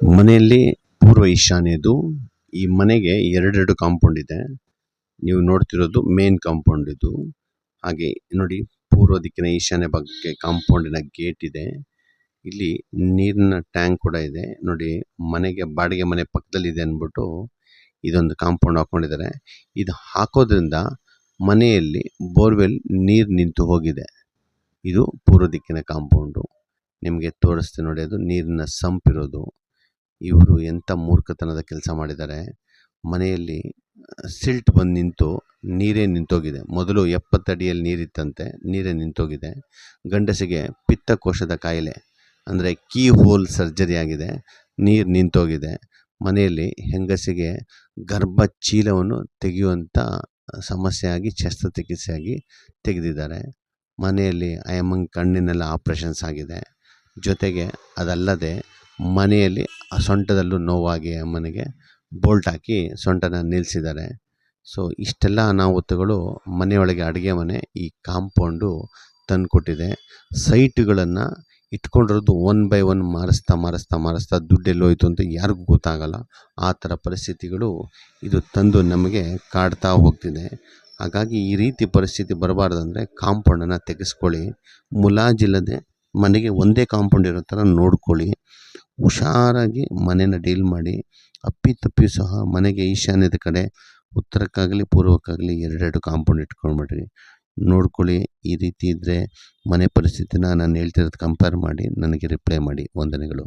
ಮನೆಯಲ್ಲಿ ಪೂರ್ವ ಈಶಾನ್ಯದು ಈ ಮನೆಗೆ ಎರಡೆರಡು ಕಾಂಪೌಂಡ್ ಇದೆ. ನೀವು ನೋಡ್ತಿರೋದು ಮೇನ್ ಕಾಂಪೌಂಡ್ ಇದು. ಹಾಗೆ ನೋಡಿ, ಪೂರ್ವ ದಿಕ್ಕಿನ ಈಶಾನ್ಯ ಭಾಗಕ್ಕೆ ಕಾಂಪೌಂಡಿನ ಗೇಟ್ ಇದೆ. ಇಲ್ಲಿ ನೀರಿನ ಟ್ಯಾಂಕ್ ಕೂಡ ಇದೆ. ನೋಡಿ, ಮನೆಗೆ, ಬಾಡಿಗೆ ಮನೆ ಪಕ್ಕದಲ್ಲಿ ಇದೆ ಅಂದ್ಬಿಟ್ಟು ಇದೊಂದು ಕಾಂಪೌಂಡ್ ಹಾಕೊಂಡಿದ್ದಾರೆ. ಇದು ಹಾಕೋದ್ರಿಂದ ಮನೆಯಲ್ಲಿ ಬೋರ್ವೆಲ್ ನೀರು ನಿಂತು ಹೋಗಿದೆ. ಇದು ಪೂರ್ವ ದಿಕ್ಕಿನ ಕಾಂಪೌಂಡು. ನಿಮಗೆ ತೋರಿಸ್ತೀನಿ ನೋಡಿ, ಅದು ನೀರಿನ ಸಂಪ್ ಇರೋದು. ಇವರು ಎಂಥ ಮೂರ್ಖತನದ ಕೆಲಸ ಮಾಡಿದ್ದಾರೆ. ಮನೆಯಲ್ಲಿ ಸಿಲ್ಟ್ ಬಂದು ನಿಂತು ನೀರೇ ನಿಂತೋಗಿದೆ. ಮೊದಲು ಎಪ್ಪತ್ತಡಿಯಲ್ಲಿ ನೀರಿತ್ತಂತೆ, ನೀರೇ ನಿಂತೋಗಿದೆ. ಗಂಡಸಿಗೆ ಪಿತ್ತಕೋಶದ ಕಾಯಿಲೆ, ಅಂದರೆ ಕೀ ಹೋಲ್ ಸರ್ಜರಿ ಆಗಿದೆ, ನೀರು ನಿಂತೋಗಿದೆ. ಮನೆಯಲ್ಲಿ ಹೆಂಗಸಿಗೆ ಗರ್ಭ ಚೀಲವನ್ನು ತೆಗೆಯುವಂಥ ಸಮಸ್ಯೆ ಆಗಿ ಶಸ್ತ್ರಚಿಕಿತ್ಸೆಯಾಗಿ ತೆಗೆದಿದ್ದಾರೆ. ಮನೆಯಲ್ಲಿ ಆಯಮ್ಮಂಗೆ ಕಣ್ಣಿನೆಲ್ಲ ಆಪ್ರೇಷನ್ಸ್ ಆಗಿದೆ. ಜೊತೆಗೆ ಅದಲ್ಲದೆ ಮನೆಯಲ್ಲಿ ಆ ಸೊಂಟದಲ್ಲೂ ನೋವಾಗಿ ಅಮ್ಮನಿಗೆ ಬೋಲ್ಟ್ ಹಾಕಿ ಸೊಂಟನ ನಿಲ್ಲಿಸಿದ್ದಾರೆ. ಸೊ, ಇಷ್ಟೆಲ್ಲ ಅನಾಹುತಗಳು ಮನೆಯೊಳಗೆ ಅಡುಗೆ ಮನೆ ಈ ಕಾಂಪೌಂಡು ತಂದುಕೊಟ್ಟಿದೆ. ಸೈಟ್ಗಳನ್ನು ಇಟ್ಕೊಂಡಿರೋದು ಒನ್ ಬೈ ಒನ್ ಮಾರಿಸ್ತಾ ಮಾರಿಸ್ತಾ ಮಾರಿಸ್ತಾ ದುಡ್ಡೆಲ್ಲೋಯ್ತು ಅಂತ ಯಾರಿಗೂ ಗೊತ್ತಾಗಲ್ಲ. ಆ ಥರ ಪರಿಸ್ಥಿತಿಗಳು ಇದು ತಂದು ನಮಗೆ ಕಾಡ್ತಾ ಹೋಗ್ತಿದೆ. ಹಾಗಾಗಿ ಈ ರೀತಿ ಪರಿಸ್ಥಿತಿ ಬರಬಾರ್ದಂದ್ರೆ ಕಾಂಪೌಂಡನ್ನು ತೆಗೆಸ್ಕೊಳ್ಳಿ. ಮುಲಾಜಿಲ್ಲದೆ ಮನೆಗೆ ಒಂದೇ ಕಾಂಪೌಂಡ್ ಇರೋ ಥರ ನೋಡ್ಕೊಳ್ಳಿ. ಹುಷಾರಾಗಿ ಮನೇನ ಡೀಲ್ ಮಾಡಿ. ಅಪ್ಪಿತಪ್ಪಿ ಸಹ ಮನೆಗೆ ಈಶಾನ್ಯದ ಕಡೆ, ಉತ್ತರಕ್ಕಾಗಲಿ, ಪೂರ್ವಕ್ಕಾಗಲಿ ಎರಡೆರಡು ಕಾಂಪೌಂಡ್ ಇಟ್ಕೊಂಡ್ಬಿಡ್ರಿ. ನೋಡ್ಕೊಳ್ಳಿ, ಈ ರೀತಿ ಇದ್ದರೆ ಮನೆ ಪರಿಸ್ಥಿತಿನ ನಾನು ಹೇಳ್ತಿರೋದು ಕಂಪೇರ್ ಮಾಡಿ, ನನಗೆ ರಿಪ್ಲೈ ಮಾಡಿ. ವಂದನೆಗಳು.